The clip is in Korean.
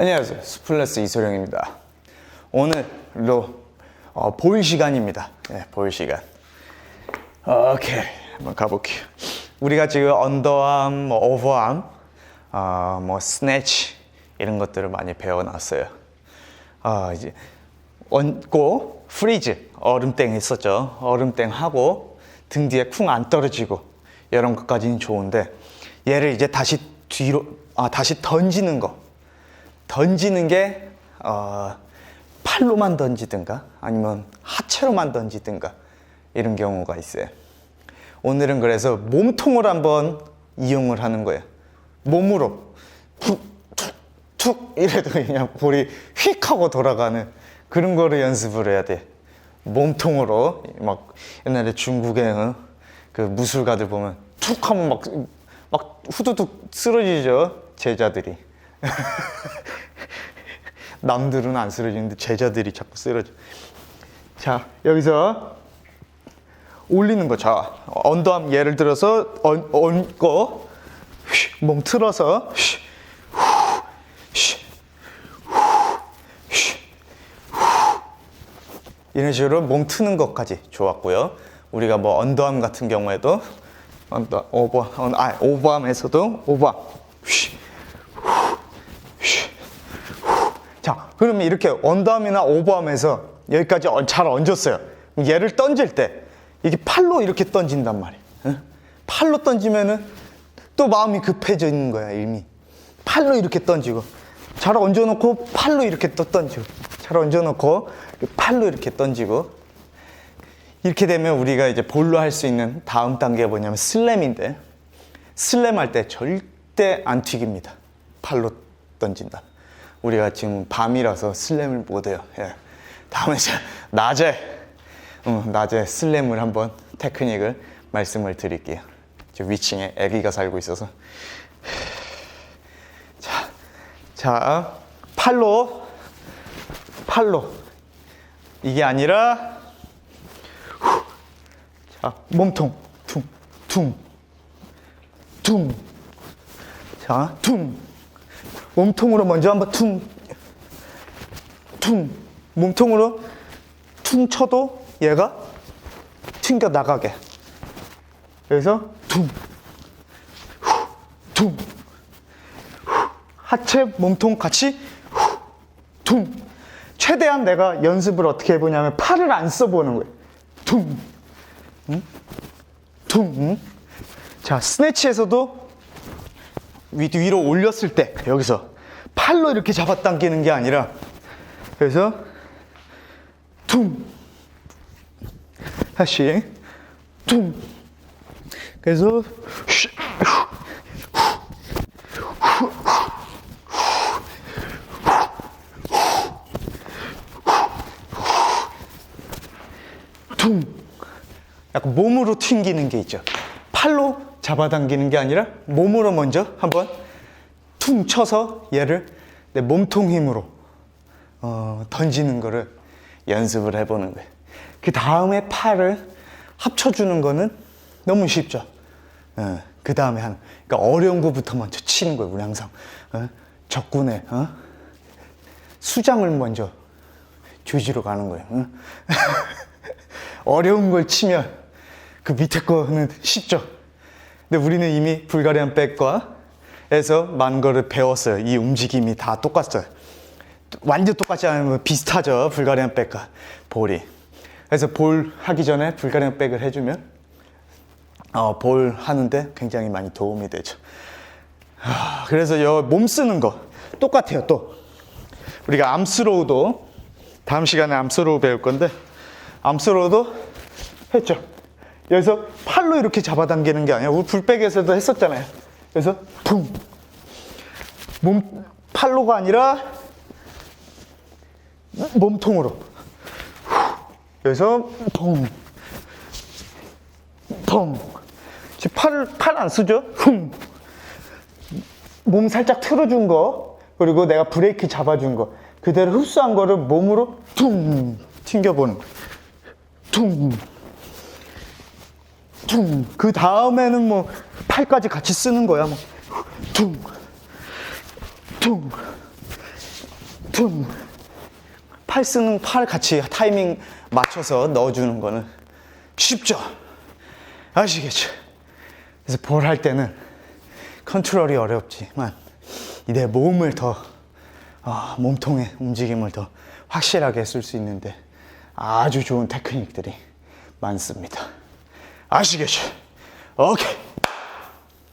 안녕하세요. 스플래스 이소룡입니다. 오늘로 어, 볼 시간입니다. 네, 볼 시간. 오케이, 한번 가볼게요. 우리가 지금 언더암, 뭐 오버암, 어, 뭐 스네치 이런 것들을 많이 배워놨어요. 아 이제 얹고 프리즈 얼음땡 했었죠. 얼음땡 하고 등 뒤에 쿵 안 떨어지고 이런 것까지는 좋은데 얘를 이제 다시 뒤로 아 다시 던지는 거 던지는 게 어, 팔로만 던지든가 아니면 하체로만 던지든가 이런 경우가 있어요. 오늘은 그래서 몸통을 한번 이용을 하는 거예요. 몸으로 툭, 툭, 툭 이래도 그냥 볼이 휙 하고 돌아가는 그런 거를 연습을 해야 돼. 몸통으로 막 옛날에 중국의 어, 그 무술가들 보면 툭 하면 막, 막 후두둑 쓰러지죠. 제자들이. 남들은 안 쓰러지는데 제자들이 자꾸 쓰러져. 자, 여기서 올리는 거. 자, 언더암 예를 들어서 얹, 얹고 휘, 몸 틀어서 휘. 이런 식으로 몸 트는 것까지 좋았고요. 우리가 뭐 언더암 같은 경우에도 언더 오버 어, 아 오버암에서도 오버암 휘, 후, 쉬, 후. 자, 그러면 이렇게 언더암이나 오버암에서 여기까지 어- 잘 얹었어요. 얘를 던질 때 이게 팔로 이렇게 던진단 말이에요. 응? 팔로 던지면은 또 마음이 급해지는 거야 이미. 팔로 이렇게 던지고 잘 얹어놓고 팔로 이렇게 또 던지고 잘 얹어놓고 팔로 이렇게 던지고 이렇게 되면 우리가 이제 볼로 할 수 있는 다음 단계가 뭐냐면 슬램인데 슬램 할 때 절대 안 튀깁니다. 팔로 던진다. 우리가 지금 밤이라서 슬램을 못 해요. 예. 다음에 이제 낮에 음, 낮에 슬램을 한번 테크닉을 말씀을 드릴게요. 저 위층에 아기가 살고 있어서 자, 자 팔로 팔로 이게 아니라 후. 자 몸통 퉁퉁 퉁. 자, 퉁. 몸통으로 먼저 한번 퉁. 퉁. 몸통으로 퉁 쳐도 얘가 튕겨 나가게. 그래서 퉁. 후. 퉁. 후. 하체, 몸통 같이 후. 퉁. 최대한 내가 연습을 어떻게 해보냐면 팔을 안 써보는 거예요. 퉁. 응? 퉁. 응? 자, 스네치에서도 위, 위로 올렸을 때 여기서 팔로 이렇게 잡아당기는 게 아니라 그래서 퉁. 다시 퉁. 그래서 쉬, 퉁. 약간 몸으로 튕기는 게 있죠. 팔로 잡아당기는 게 아니라 몸으로 먼저 한번 퉁 쳐서 얘를 내 몸통 힘으로 어, 던지는 거를 연습을 해보는 거예요. 그 다음에 팔을 합쳐주는 거는 너무 쉽죠. 그 다음에 하는. 그러니까 어려운 거부터 먼저 치는 거예요. 우리 항상 어? 적군에 어? 수장을 먼저 조지로 가는 거예요. 응? 어려운 걸 치면 그 밑에 거는 쉽죠. 근데 우리는 이미 불가리안 백과 에서 많은 거를 배웠어요. 이 움직임이 다 똑같아요. 완전 똑같지 않으면 비슷하죠. 불가리안 백과 볼이. 그래서 볼 하기 전에 불가리안 백을 해주면 어, 볼 하는데 굉장히 많이 도움이 되죠. 아, 그래서 여 몸 쓰는 거 똑같아요. 또 우리가 암스로우도 다음 시간에 암스로우 배울 건데 암스로우도 했죠. 여기서 팔로 이렇게 잡아당기는 게 아니라 우리 불백에서도 했었잖아요. 그래서 붕. 몸 팔로가 아니라 몸통으로. 여기서 펑. 펑. 지금 팔을 팔 안 쓰죠? 쿵. 몸 살짝 틀어준 거 그리고 내가 브레이크 잡아준 거 그대로 흡수한 거를 몸으로 퉁 튕겨보는 거. 퉁. 퉁. 그 다음에는 뭐 팔까지 같이 쓰는 거야. 뭐. 퉁. 퉁. 퉁. 팔 쓰는 팔 같이 타이밍 맞춰서 넣어주는 거는 쉽죠? 아시겠죠? 그래서 볼 할 때는 컨트롤이 어렵지만 내 몸을 더 아, 몸통의 움직임을 더 확실하게 쓸 수 있는데 아주 좋은 테크닉들이 많습니다. 아시겠죠? 오케이.